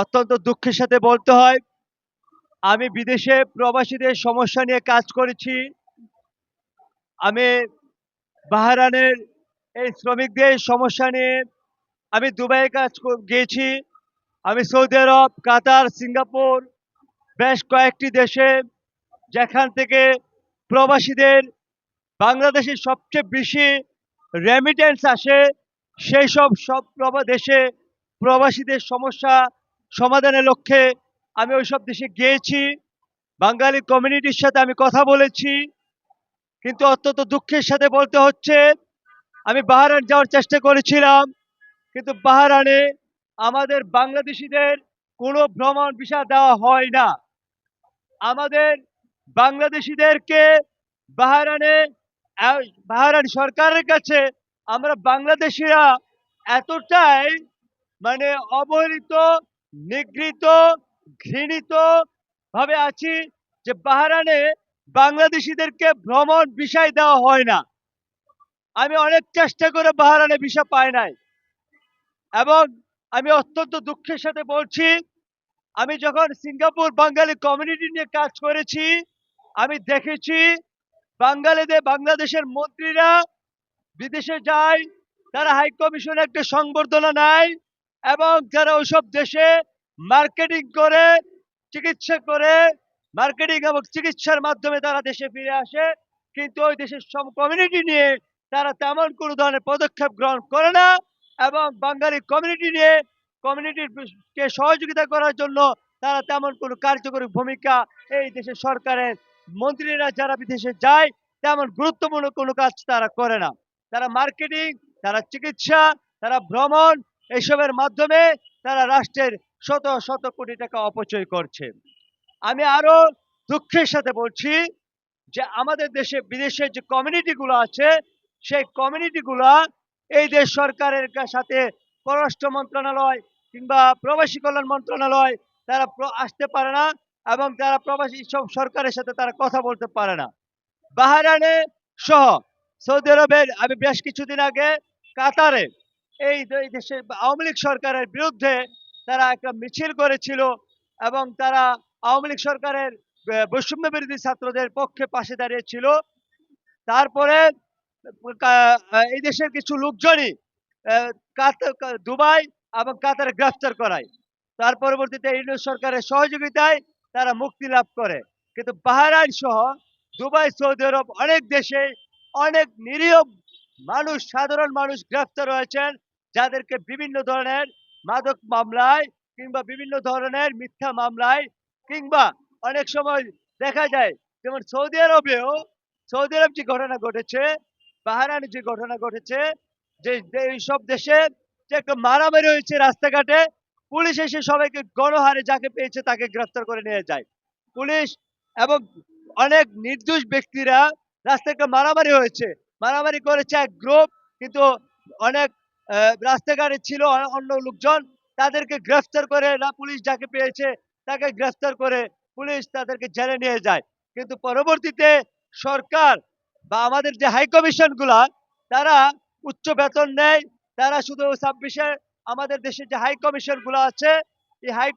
অত্যন্ত দুঃখের সাথে বলতে হয়, আমি বিদেশে প্রবাসীদের সমস্যা নিয়ে কাজ করেছি। আমি বাহারানের এই শ্রমিকদের সমস্যা নিয়ে আমি দুবাইয়ে কাজ গিয়েছি। আমি সৌদি আরব, কাতার, সিঙ্গাপুর, বেশ কয়েকটি দেশে যেখান থেকে প্রবাসীদের বাংলাদেশের সবচেয়ে বেশি রেমিটেন্স আসে, সেই সব সব দেশে প্রবাসীদের সমস্যা সমাধানের লক্ষ্যে আমি ওইসব দেশে গিয়েছি, বাঙালি কমিউনিটির সাথে আমি কথা বলেছি, কিন্তু অত্যন্ত দুঃখের সাথে বলতে হচ্ছে, আমি বাহারান যাওয়ার চেষ্টা করেছিলাম, কিন্তু বাহারানে আমাদের বাংলাদেশিদের কোনো ভ্রমণ ভিসা দেওয়া হয় না। আমাদের বাংলাদেশিদেরকে বাহারানে বাহারান সরকারের কাছে আমরা বাংলাদেশিরা এতটাই মানে অবহেলিত নিগৃহীত, ঘৃণিত ভাবে আছি যে বাহারানে বাংলাদেশিদেরকে ভ্রমণ বিষয় দেওয়া হয় না। আমি অনেক চেষ্টা করে বাহারানে ভিসা পাই নাই। এবং আমি অত্যন্ত দুঃখের সাথে বলছি, আমি যখন সিঙ্গাপুর বাঙালি কমিউনিটি নিয়ে কাজ করেছি, আমি দেখেছি বাঙালিদের, বাংলাদেশের মন্ত্রীরা বিদেশে যায়, তারা হাই কমিশনে একটা সংবর্ধনা নেয় এবং যারা ওইসব দেশে মার্কেটিং করে, চিকিৎসা করে মার্কেটিং এবং চিকিৎসার মাধ্যমে তারা দেশে ফিরে আসে। কিন্তু ওই দেশের সব কমিউনিটি নিয়ে তারা তেমন কোনো ধরনের পদক্ষেপ গ্রহণ করে না এবং বাঙালি কমিউনিটি নিয়ে কমিউনিটির কে সহযোগিতা করার জন্য তারা তেমন কোনো কার্যকরী ভূমিকা এই দেশের সরকারের মন্ত্রীরা যারা বিদেশে যায়, তেমন গুরুত্বপূর্ণ কোনো কাজ তারা করে না। তারা মার্কেটিং তারা চিকিৎসা, তারা ভ্রমণ এসবের মাধ্যমে তারা রাষ্ট্রের শত শত কোটি টাকা অপচয় করছে। আমি আরও দুঃখের সাথে বলছি যে আমাদের দেশে বিদেশের যে কমিউনিটিগুলো আছে, সেই কমিউনিটিগুলো এই দেশ সরকারের সাথে পররাষ্ট্র মন্ত্রণালয় কিংবা প্রবাসী কল্যাণ মন্ত্রণালয় তারা আসতে পারে না এবং তারা প্রবাসী সব সরকারের সাথে তারা কথা বলতে পারে না। বাহারানে সহ সৌদি আরবের, আমি বেশ কিছুদিন আগে কাতারে এই দেশের আওয়ামী লীগ সরকারের বিরুদ্ধে তারা একটা মিছিল করেছিল এবং তারা আওয়ামী লীগ সরকারের বৈষম্য বিরোধী ছাত্রদের পক্ষে পাশে দাঁড়িয়েছিল। তারপরে এই দেশের কিছু লোকজনই দুবাই এবং কাতারে গ্রেফতার করায়। তার পরবর্তীতে ইউনিয়ন সরকারের সহযোগিতায় তারা মুক্তি লাভ করে। কিন্তু বাহারাইন সহ দুবাই, সৌদি আরব অনেক দেশে অনেক নিরীহ মানুষ, সাধারণ মানুষ গ্রেফতার হয়েছেন। যাদেরকে বিভিন্ন ধরনের মাদক মামলায় কিংবা বিভিন্ন ধরনের মিথ্যা মামলায় কিংবা অনেক সময় দেখা যায়, যেমন সৌদি আরবেও, সৌদি আরব যে ঘটনা ঘটেছে বাহারানে যে ঘটনা ঘটেছে, যে এইসব দেশে যে একটা মারামারি হয়েছে রাস্তাঘাটে, পুলিশ এসে সবাইকে গণহারে যাকে পেয়েছে তাকে গ্রেফতার করে নিয়ে যায়। পুলিশ এবং অনেক নির্দোষ ব্যক্তিরা রাস্তায় একটা মারামারি হয়েছে। মারামারি করেছে এক গ্রুপ, কিন্তু অনেক রাস্তাঘাটে ছিল অন্য লোকজন, তাদেরকে গ্রেফতার করে না পুলিশ যাকে পেয়েছে, তাকে গ্রেফতার করে পুলিশ তাদেরকে জেলে নিয়ে যায়। কিন্তু পরবর্তীতে সরকার বা আমাদের যে হাই কমিশনগুলা, তারা উচ্চ বেতন নেয়। তারা শুধু ছাব্বিশে আমাদের দেশের যে হাই কমিশনগুলো আছে, এই হাই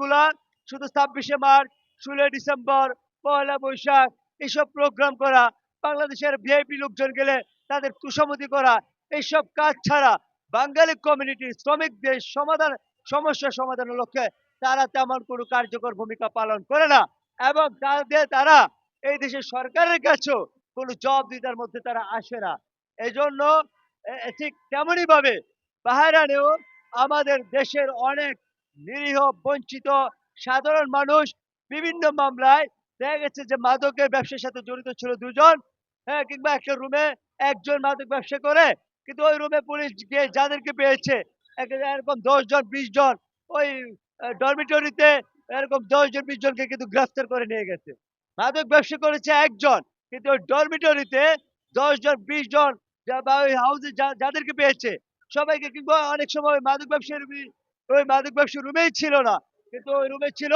গুলা শুধু ছাব্বিশে মার্চ, ষোলোই ডিসেম্বর, পয়লা বৈশাখ এইসব প্রোগ্রাম করা, বাংলাদেশের ভিআইপি লোকজন গেলে তাদের তুষামতি করা, এইসব কাজ ছাড়া বাঙালি কমিউনিটি শ্রমিকদের সমাধান, সমস্যা সমাধানের লক্ষ্যে তারা তেমন কোনো কার্যকর ভূমিকা পালন করে না এবং তাদের তারা এই দেশের সরকারের কাছেও কোনো জবাবদিহিতার মধ্যে তারা আসে না। এই জন্য এ- এ, ঠিক তেমনই ভাবে বাহারানেও আমাদের দেশের অনেক নিরীহ, বঞ্চিত, সাধারণ মানুষ বিভিন্ন মামলায় দেখা গেছে যে মাদকের ব্যবসার সাথে জড়িত ছিল দুজন হ্যাঁ কিংবা একটা রুমে একজন মাদক ব্যবসা করে কিন্তু ওই রুমে পুলিশ গিয়ে যাদেরকে পেয়েছে এরকম দশ জন, বিশ জন, ওই ডরমিটরিতে এরকম দশ জন, বিশ জনকে কিন্তু গ্রেফতার করে নিয়ে গেছে। মাদক ব্যবসা করেছে একজন, কিন্তু ওই ডরমিটরিতে দশ জন, বিশ জন বা ওই হাউসে যাদেরকে পেয়েছে, সবাইকে কিংবা অনেক সময় মাদক ব্যবসায়ী ওই মাদক ব্যবসা রুমেই ছিল না। কিন্তু ওই রুমে ছিল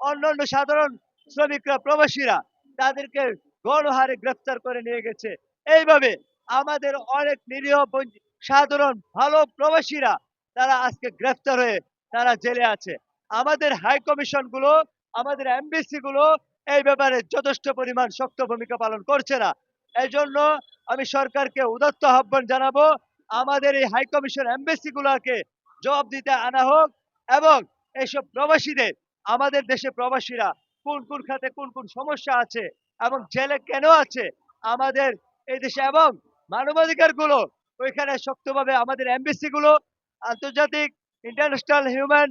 অন্যান্য সাধারণ শ্রমিকরা, প্রবাসীরা, তাদেরকে গণহারে গ্রেফতার করে নিয়ে গেছে। এইভাবে আমাদের অনেক নিরীহ সাধারণ, ভালো প্রবাসীরা তারা আজকে গ্রেফতার হয়ে তারা জেলে আছে। আমাদের হাই কমিশনগুলো, আমাদের এমবিসি গুলো এই ব্যাপারে যথেষ্ট পরিমাণ শক্ত ভূমিকা পালন করছে না। এই জন্য আমি সরকারকে উদত্ত আহ্বান জানাব, আমাদের এই হাই কমিশন এমবেসি গুলোকে জবাব দিতে আনা হোক এবং এইসব প্রবাসীদের, আমাদের দেশে প্রবাসীরা কোন কোন খাতে কোন কোন সমস্যা আছে এবং জেলে কেন আছে, আমাদের এই দেশে এবং মানবাধিকারগুলো ওইখানে শক্তভাবে আমাদের এমবিসি গুলো আন্তর্জাতিক ইন্টারন্যাশনাল হিউম্যান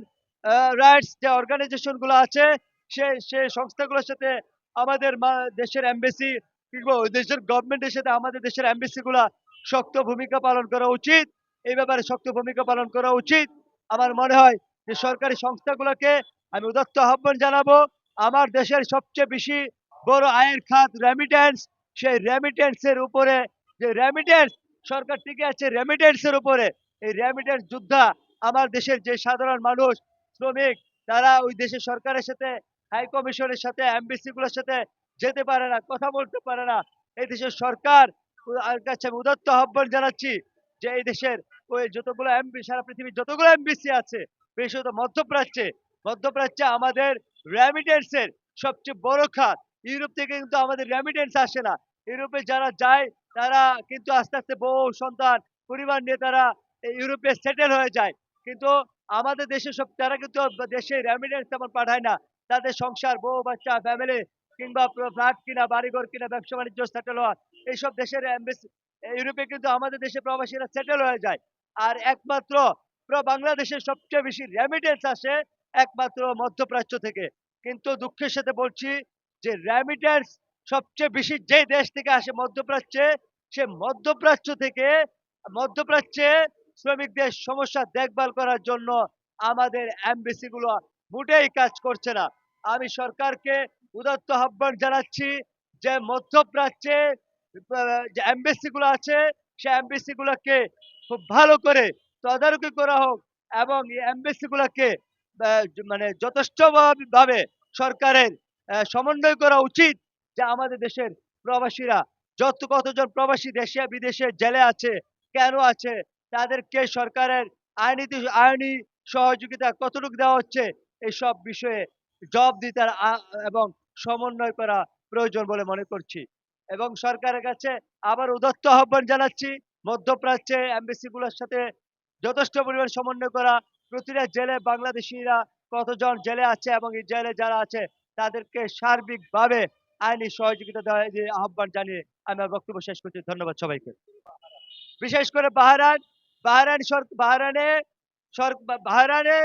রাইটস যে অর্গানাইজেশনগুলো আছে, সে সে সংস্থাগুলোর সাথে আমাদের দেশের এমবেসি কিংবা ওই দেশের গভর্নমেন্টের সাথে আমাদের দেশের এমবেসি গুলা শক্ত ভূমিকা পালন করা উচিত। এই ব্যাপারে শক্ত ভূমিকা পালন করা উচিত। আমার মনে হয় যে সরকারি সংস্থাগুলোকে আমি উদত্ত আহ্বান জানাব, আমার দেশের সবচেয়ে বেশি বড় আয়ের খাত রেমিটেন্স সেই রেমিটেন্স এর উপরে যে রেমিটেন্স সরকার টিকে আছে রেমিটেন্স এর উপরে। এই রেমিটেন্স যোদ্ধা আমার দেশের যে সাধারণ মানুষ, শ্রমিক, তারা ওই দেশের সরকারের সাথে হাই কমিশনের সাথে এমবিসি গুলোর সাথে যেতে পারে না, কথা বলতে পারে না। এই দেশের সরকার কাছে আমি উদত্ত আহ্বান জানাচ্ছি যে এই দেশের ওই যতগুলো এমবি সারা পৃথিবীর যতগুলো এমবিসি আছে, বিশেষত মধ্যপ্রাচ্যে মধ্যপ্রাচ্যে আমাদের রেমিটেন্সের সবচেয়ে বড় খাত। ইউরোপ থেকে কিন্তু আমাদের রেমিটেন্স আসে না। ইউরোপে যারা যায় তারা কিন্তু আস্তে আস্তে বউ সন্তান, পরিবার নিয়ে তারা ইউরোপে সেটেল হয়ে যায়। কিন্তু আমাদের দেশে সব, তারা কিন্তু দেশে রেমিটেন্স তেমন পাঠায় না। তাদের সংসার, বউ, বাচ্চা ফ্যামিলি কিংবা ফ্ল্যাট কিনা, বাড়িঘর কিনা, ব্যবসা বাণিজ্য সেটেল হওয়া এইসব দেশের ইউরোপে কিন্তু আমাদের দেশে প্রবাসীরা সেটেল হয়ে যায়। আর একমাত্র বাংলাদেশের সবচেয়ে বেশি রেমিটেন্স আসে একমাত্র মধ্যপ্রাচ্য থেকে। কিন্তু দুঃখের সাথে বলছি যে রেমিটেন্স সবচেয়ে বেশি যে দেশ থেকে আসে মধ্যপ্রাচ্যে, সে মধ্যপ্রাচ্য থেকে, মধ্যপ্রাচ্যে শ্রমিকদের সমস্যা দেখভাল করার জন্য আমাদের এমবিসি গুলো মোটেই কাজ করছে না। আমি সরকারকে উদাত্ত আহ্বান জানাচ্ছি যে মধ্যপ্রাচ্যে, যে এমবিসি গুলো আছে, সে এমবিসি গুলোকে খুব ভালো করে তদারকি করা হোক এবং এই এমবিসি গুলোকে মানে যথেষ্ট ভাবে সরকারের সমন্বয় করা উচিত। যে আমাদের দেশের প্রবাসীরা, যত কতজন প্রবাসী দেশে, বিদেশে, জেলে আছে, কেন আছে, তাদেরকে সরকারের আইনি আইনি সহযোগিতা কতটুকু দেওয়া হচ্ছে এইসব বিষয়ে জব দিতে এবং সমন্বয় করা প্রয়োজন বলে মনে করছি। এবং সরকারের কাছে আবার উদত্ত আহ্বান জানাচ্ছি, মধ্যপ্রাচ্যে এমবিসি গুলোর সাথে যথেষ্ট পরিমাণ সমন্বয় করা, প্রতিটা জেলে বাংলাদেশিরা কতজন জেলে আছে এবং এই জেলে যারা আছে, তাদেরকে সার্বিকভাবে আইনি সহযোগিতা দেওয়া যে আহ্বান জানিয়ে আমি বক্তব্য শেষ করছি। ধন্যবাদ সবাইকে। বিশেষ করে বাহারান বাহারান বাহারানে বাহারানে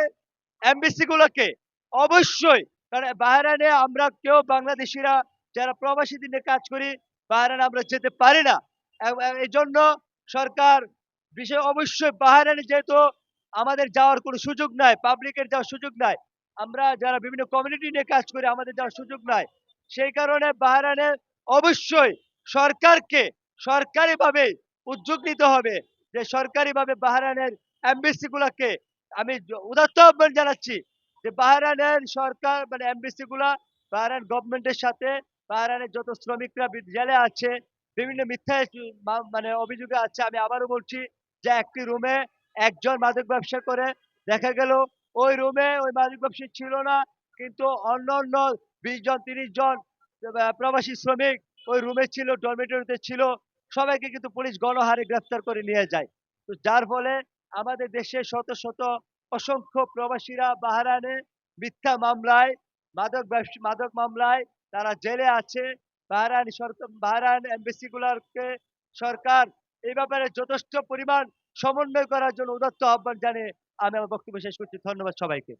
এমবিসি গুলোকে অবশ্যই কারণ বাহারানে আমরা কেউ বাংলাদেশিরা যারা প্রবাসী দিনে কাজ করি বাহারানে আমরা যেতে পারি না। এই জন্য সরকার বিষয় অবশ্যই বাহারানে যেহেতু আমাদের যাওয়ার কোনো সুযোগ নাই পাবলিকের যাওয়ার সুযোগ নাই, আমরা যারা বিভিন্ন কমিউনিটি নিয়ে কাজ করি, আমাদের যাওয়ার সুযোগ নাই সেই কারণে বাহারানে অবশ্যই সরকারকে সরকারিভাবে উদ্যোগ নিতে হবে যে সরকারিভাবে বাহরানের এমবিসি গুলাকে আমি উদাত্ত আহ্বান জানাচ্ছি যে বাহরানের সরকার মানে এমবিসি গুলা বাহারান গভর্নমেন্টের সাথে বাহারানের যত শ্রমিকরা জেলে আছে, বিভিন্ন মিথ্যা মানে অভিযোগে আছে, আমি আবারও বলছি যে একটি রুমে একজন মাদক ব্যবসা করে, দেখা গেল ওই রুমে ওই মাদক ব্যবসা ছিল না, কিন্তু অন্য অন্য বিশ জন, তিরিশ জন প্রবাসী শ্রমিক ওই রুমে ছিল ডরমেটরিতে ছিল, সবাইকে কিন্তু পুলিশ গণহারে গ্রেফতার করে নিয়ে যায়। তো যার ফলে আমাদের দেশে শত শত অসংখ্য প্রবাসীরা বাহারানে মিথ্যা মামলায়, মাদক মাদক মামলায় তারা জেলে আছে। বাহারান সরকার বাহারান এমবেসি গুলারকে সরকার এই ব্যাপারে যথেষ্ট পরিমাণ সমন্বয় করার জন্য উদত্ত আহ্বান জানিয়ে আমি আমার বক্তব্য শেষ করছি। ধন্যবাদ সবাইকে।